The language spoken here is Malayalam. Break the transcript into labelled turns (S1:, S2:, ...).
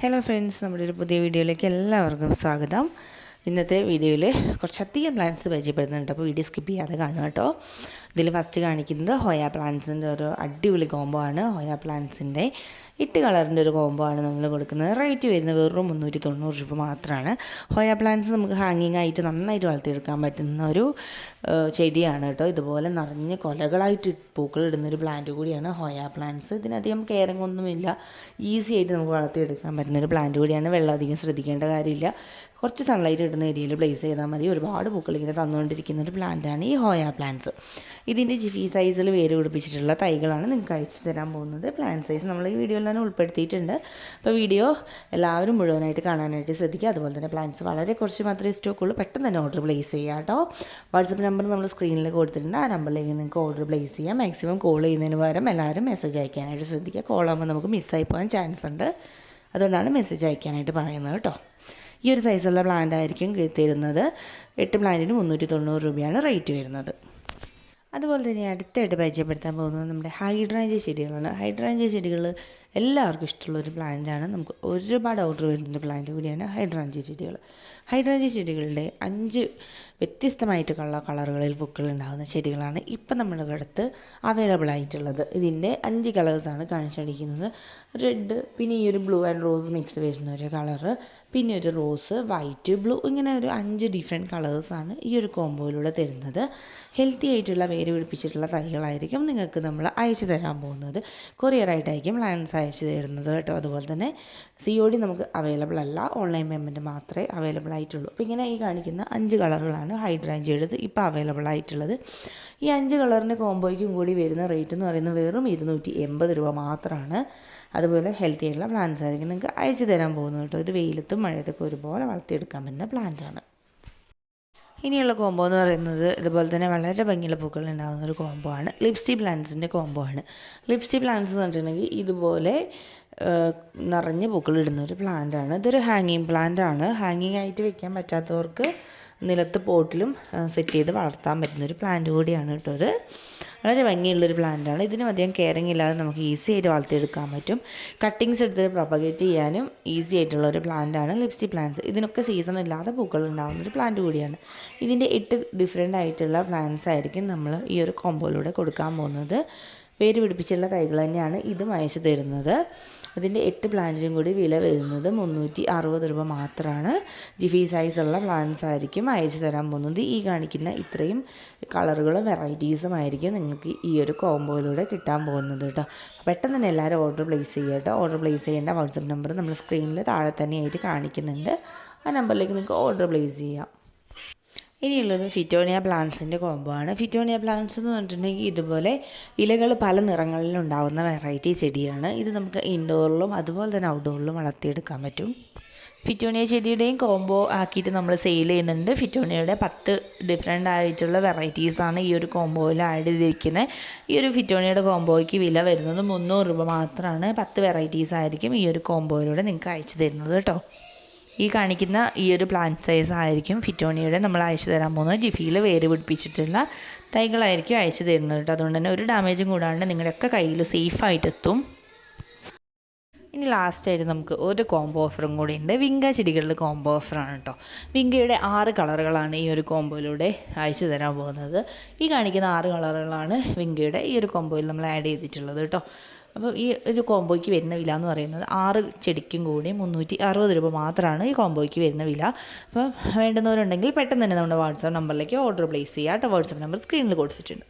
S1: ഹലോ ഫ്രണ്ട്സ് നമ്മുടെ ഒരു പുതിയ വീഡിയോയിലേക്ക് എല്ലാവർക്കും സ്വാഗതം. ഇന്നത്തെ വീഡിയോയിൽ കുറച്ചധികം പ്ലാന്റ്സ് പരിചയപ്പെടുന്നുണ്ട്. അപ്പോൾ വീഡിയോ സ്കിപ്പ് ചെയ്യാതെ കാണുക കേട്ടോ. ഇതിൽ ഫസ്റ്റ് കാണിക്കുന്നത് ഹോയ പ്ലാന്റ്സിന്റെ ഒരു അടിപൊളി കോംബോ ആണ്. ഹോയ പ്ലാന്റ്സിന്റെ എട്ട് കളറിന്റെ ഒരു കോംബോ ആണ് നമ്മൾ കൊടുക്കുന്നത്. റേറ്റ് വരുന്നത് വെറും മുന്നൂറ്റി തൊണ്ണൂറ് രൂപ മാത്രമാണ് ഹോയ പ്ലാന്റ്സ് നമുക്ക് ഹാങ്ങിങ് ആയിട്ട് നന്നായിട്ട് വളർത്തിയെടുക്കാൻ പറ്റുന്ന ഒരു ചെടിയാണ് കേട്ടോ. ഇതുപോലെ നിറഞ്ഞ് കൊലകളായിട്ട് പൂക്കൾ ഇടുന്ന ഒരു പ്ലാന്റ് കൂടിയാണ് ഹോയ പ്ലാന്റ്സ് ഇതിനധികം കെയറിങ് ഒന്നുമില്ല. ഈസി ആയിട്ട് നമുക്ക് വളർത്തിയെടുക്കാൻ പറ്റുന്ന ഒരു പ്ലാന്റ് കൂടിയാണ്. വെള്ളം അധികം ശ്രദ്ധിക്കേണ്ട കാര്യമില്ല. കുറച്ച് സൺലൈറ്റ് ഇടുന്ന ഏരിയയിൽ പ്ലേസ് ചെയ്താൽ മതി. ഒരുപാട് പൂക്കൾ ഇങ്ങനെ തന്നുകൊണ്ടിരിക്കുന്ന ഒരു പ്ലാന്റാണ് ഈ ഹോയ പ്ലാന്റ്സ് ഇതിന്റെ ജിഫി സൈസിൽ വേര് പിടിപ്പിച്ചിട്ടുള്ള തൈകളാണ് നിങ്ങൾക്ക് അയച്ചു തരാൻ പോകുന്നത്. പ്ലാന്റ് സൈസ് നമ്മൾ ഈ വീഡിയോയിൽ തന്നെ ഉൾപ്പെടുത്തിയിട്ടുണ്ട്. അപ്പോൾ വീഡിയോ എല്ലാവരും മുഴുവനായിട്ട് കാണാനായിട്ട് ശ്രദ്ധിക്കുക. അതുപോലെ തന്നെ പ്ലാന്റ്സ് വളരെ കുറച്ച് മാത്രമേ സ്റ്റോക്കുള്ളൂ പെട്ടെന്ന് തന്നെ ഓർഡർ പ്ലേസ് ചെയ്യുക കേട്ടോ. വാട്സപ്പ് നമ്പർ നമ്മൾ സ്ക്രീനിൽ കൊടുത്തിട്ടുണ്ട്. ആ നമ്പറിലേക്ക് നിങ്ങൾക്ക് ഓർഡർ പ്ലേസ് ചെയ്യാം. മാക്സിമം കോൾ ചെയ്യുന്നതിന് പകരം എല്ലാവരും മെസ്സേജ് അയക്കാനായിട്ട് ശ്രദ്ധിക്കുക. കോൾ ആകുമ്പോൾ നമുക്ക് മിസ്സായി പോകാൻ ചാൻസ് ഉണ്ട്. അതുകൊണ്ടാണ് മെസ്സേജ് അയക്കാനായിട്ട് പറയുന്നത് കേട്ടോ. ഈ ഒരു സൈസുള്ള പ്ലാന്റ് ആയിരിക്കും തരുന്നത്. എട്ട് പ്ലാന്റിന് മുന്നൂറ്റി തൊണ്ണൂറ് രൂപയാണ് റേറ്റ് വരുന്നത്. അതുപോലെ തന്നെ അടുത്തായിട്ട് പരിചയപ്പെടുത്താൻ പോകുന്നത് നമ്മുടെ ഹൈഡ്രാഞ്ച് ചെടികളാണ്. ഹൈഡ്രാഞ്ച് ചെടികൾ എല്ലാവർക്കും ഇഷ്ടമുള്ള ഒരു പ്ലാന്റാണ് നമുക്ക് ഒരുപാട് ഓർഡർ വരുന്ന പ്ലാന്റ് കൂടിയാണ് ഹൈഡ്രാഞ്ച് ചെടികൾ. ഹൈഡ്രാഞ്ച് ചെടികളുടെ അഞ്ച് വ്യത്യസ്തമായിട്ടുള്ള കളറുകളിൽ പൂക്കൾ ഉണ്ടാകുന്ന ചെടികളാണ് ഇപ്പം നമ്മുടെ അടുത്ത് അവൈലബിൾ ആയിട്ടുള്ളത്. ഇതിന്റെ അഞ്ച് കളേഴ്സാണ് കാണിച്ചടിക്കുന്നത് റെഡ് പിന്നെ ഈ ഒരു ബ്ലൂ ആൻഡ് റോസ് മിക്സ് വരുന്ന ഒരു കളറ് പിന്നെ ഒരു റോസ് വൈറ്റ് ബ്ലൂ ഇങ്ങനെ ഒരു അഞ്ച് ഡിഫറെന്റ് കളേഴ്സാണ് ഈ ഒരു കോമ്പോയിലൂടെ തരുന്നത്. ഹെൽത്തി ആയിട്ടുള്ള വേര് പിടിപ്പിച്ചിട്ടുള്ള തൈകളായിരിക്കും നിങ്ങൾക്ക് നമ്മൾ അയച്ചു തരാൻ പോകുന്നത്. കൊറിയറായിട്ടായിരിക്കും ലയൻസ് അയച്ചു തരുന്നത് കേട്ടോ. അതുപോലെ തന്നെ സി ഒ ഡി നമുക്ക് അവൈലബിൾ അല്ല. ഓൺലൈൻ പേയ്മെന്റ് മാത്രമേ അവൈലബിൾ ആയിട്ടുള്ളൂ. അപ്പോൾ ഇങ്ങനെ ഈ കാണിക്കുന്ന അഞ്ച് കളറുകളാണ് ഹൈഡ്രാഞ്ചിയുടേത് ഇപ്പോൾ അവൈലബിൾ ആയിട്ടുള്ളത്. ഈ അഞ്ച് കളറിന്റെ കോമ്പോയ്ക്കും കൂടി വരുന്ന റേറ്റ് എന്ന് പറയുന്നത് വെറും ഇരുന്നൂറ്റി എൺപത് രൂപ മാത്രമാണ്. അതുപോലെ ഹെൽത്തി ആയിട്ടുള്ള പ്ലാന്റ്സ് ആയിരിക്കും നിങ്ങൾക്ക് അയച്ചു തരാൻ പോകുന്നു കേട്ടോ. ഇത് വെയിലത്തും മഴയത്തൊക്കെ ഒരുപോലെ വളർത്തിയെടുക്കാൻ പറ്റുന്ന പ്ലാന്റാണ് ഇനിയുള്ള കോംബോ എന്ന് പറയുന്നത് ഇതുപോലെ തന്നെ വളരെ ഭംഗിയുള്ള പൂക്കൾ ഉണ്ടാകുന്ന ഒരു കോംബോ ആണ്. ലിപ്സി പ്ലാന്റ്സിന്റെ കോംബോ ആണ്. ലിപ്സി പ്ലാന്റ്സ് എന്ന് വെച്ചിട്ടുണ്ടെങ്കിൽ ഇതുപോലെ നിറഞ്ഞ് ഇടുന്ന ഒരു പ്ലാന്റ് ആണ്. ഇതൊരു ഹാങ്ങിങ് പ്ലാന്റ് ആണ്. ഹാങ്ങിങ് ആയിട്ട് വെക്കാൻ പറ്റാത്തവർക്ക് നിലത്ത് പോട്ടിലും സെറ്റ് ചെയ്ത് വളർത്താൻ പറ്റുന്നൊരു പ്ലാന്റ് കൂടിയാണ് കേട്ടോ അത് വളരെ ഭംഗിയുള്ളൊരു പ്ലാന്റാണ് ഇതിനും അധികം കെയറിങ് ഇല്ലാതെ നമുക്ക് ഈസി ആയിട്ട് വളർത്തിയെടുക്കാൻ പറ്റും. കട്ടിങ്സ് എടുത്ത് പ്രൊപ്പഗേറ്റ് ചെയ്യാനും ഈസി ആയിട്ടുള്ള ഒരു പ്ലാന്റാണ് ലിപ്സി പ്ലാന്റ്സ് ഇതിനൊക്കെ സീസൺ ഇല്ലാതെ പൂക്കൾ ഉണ്ടാകുന്ന ഒരു പ്ലാന്റ് കൂടിയാണ്. ഇതിന്റെ എട്ട് ഡിഫറെന്റ് ആയിട്ടുള്ള പ്ലാന്റ്സ് ആയിരിക്കും നമ്മൾ ഈ ഒരു കോമ്പോയിലൂടെ കൊടുക്കാൻ പോകുന്നത്. പേര് പിടിപ്പിച്ചുള്ള തൈകൾ തന്നെയാണ് ഇതും അയച്ചു തരുന്നത്. ഇതിന്റെ എട്ട് പ്ലാന്റിനും കൂടി വില വരുന്നത് മുന്നൂറ്റി അറുപത് രൂപ മാത്രമാണ് ജിഫി സൈസുള്ള പ്ലാന്റ്സ് ആയിരിക്കും അയച്ചു തരാൻ പോകുന്നത്. ഈ കാണിക്കുന്ന ഇത്രയും കളറുകളും വെറൈറ്റീസും ആയിരിക്കും നിങ്ങൾക്ക് ഈ ഒരു കോമ്പോയിലൂടെ കിട്ടാൻ പോകുന്നത് കേട്ടോ. പെട്ടെന്ന് തന്നെ എല്ലാവരും ഓർഡർ പ്ലേസ് ചെയ്യുക ഓർഡർ പ്ലേസ് ചെയ്യേണ്ട വാട്സപ്പ് നമ്പർ നമ്മൾ സ്ക്രീനിൽ താഴെ തന്നെയായിട്ട് കാണിക്കുന്നുണ്ട്. ആ നമ്പറിലേക്ക് നിങ്ങൾക്ക് ഓർഡർ പ്ലേസ് ചെയ്യാം. ഇനിയുള്ളത് ഫിറ്റോണിയ പ്ലാന്റ്സിന്റെ കോംബോ ആണ്. ഫിറ്റോണിയ പ്ലാന്റ്സ് എന്ന് പറഞ്ഞിട്ടുണ്ടെങ്കിൽ ഇതുപോലെ ഇലകൾ പല നിറങ്ങളിൽ ഉണ്ടാകുന്ന വെറൈറ്റി ചെടിയാണ്. ഇത് നമുക്ക് ഇൻഡോറിലും അതുപോലെ തന്നെ ഔട്ട്ഡോറിലും വളർത്തിയെടുക്കാൻ പറ്റും. ഫിറ്റോണിയ ചെടിയുടെയും കോംബോ ആക്കിയിട്ട് നമ്മൾ സെയിൽ ചെയ്യുന്നുണ്ട്. ഫിറ്റോണിയയുടെ പത്ത് ഡിഫറെന്റ് ആയിട്ടുള്ള വെറൈറ്റീസാണ് ഈ ഒരു കോംബോയിൽ ആഡ് ചെയ്തിരിക്കുന്നത് ഈ ഒരു ഫിറ്റോണിയയുടെ കോംബോയ്ക്ക് വില വരുന്നത് മുന്നൂറ് രൂപ മാത്രമാണ് പത്ത് വെറൈറ്റീസ് ആയിരിക്കും ഈ ഒരു കോംബോയിലൂടെ നിങ്ങൾക്ക് അയച്ചു തരുന്നത് കേട്ടോ. ഈ കാണിക്കുന്ന ഈ ഒരു പ്ലാന്റ് സൈസ് ആയിരിക്കും ഫിറ്റോണിയുടെ നമ്മൾ അയച്ചു തരാൻ പോകുന്നത്. ജിഫിയിൽ വേര് പിടിപ്പിച്ചിട്ടുള്ള തൈകളായിരിക്കും അയച്ചു തരുന്നത് കേട്ടോ. അതുകൊണ്ട് തന്നെ ഒരു ഡാമേജും കൂടാണ്ട് നിങ്ങളുടെയൊക്കെ കയ്യിൽ സേഫായിട്ട് എത്തും ഇനി ലാസ്റ്റായിട്ട് നമുക്ക് ഒരു കോംബോ ഓഫറും കൂടി ഉണ്ട്. വിങ്ക ചെടികളുടെ കോംബോ ഓഫറാണ് കേട്ടോ. വിങ്കയുടെ ആറ് കളറുകളാണ് ഈ ഒരു കോംബോയിലൂടെ അയച്ചു തരാൻ പോകുന്നത്. ഈ കാണിക്കുന്ന ആറ് കളറുകളാണ് വിങ്കയുടെ ഈ ഒരു കോംബോയിൽ നമ്മൾ ആഡ് ചെയ്തിട്ടുള്ളത് കേട്ടോ. അപ്പോൾ ഈ ഒരു കോംബോയ്ക്ക് വരുന്ന വില എന്ന് പറയുന്നത് ആറ് ചെടിക്കും കൂടി മുന്നൂറ്റി അറുപത് രൂപ മാത്രമാണ് ഈ കോംബോയ്ക്ക് വരുന്ന വില. അപ്പോൾ വേണ്ടുന്നവരുണ്ടെങ്കിൽ പെട്ടെന്ന് തന്നെ നമ്മുടെ വാട്സാപ്പ് നമ്പറിലേക്ക് ഓർഡർ പ്ലേസ് ചെയ്യാം കേട്ടോ വാട്സാപ്പ് നമ്പർ സ്ക്രീനിൽ കൊടുത്തിട്ടുണ്ട്.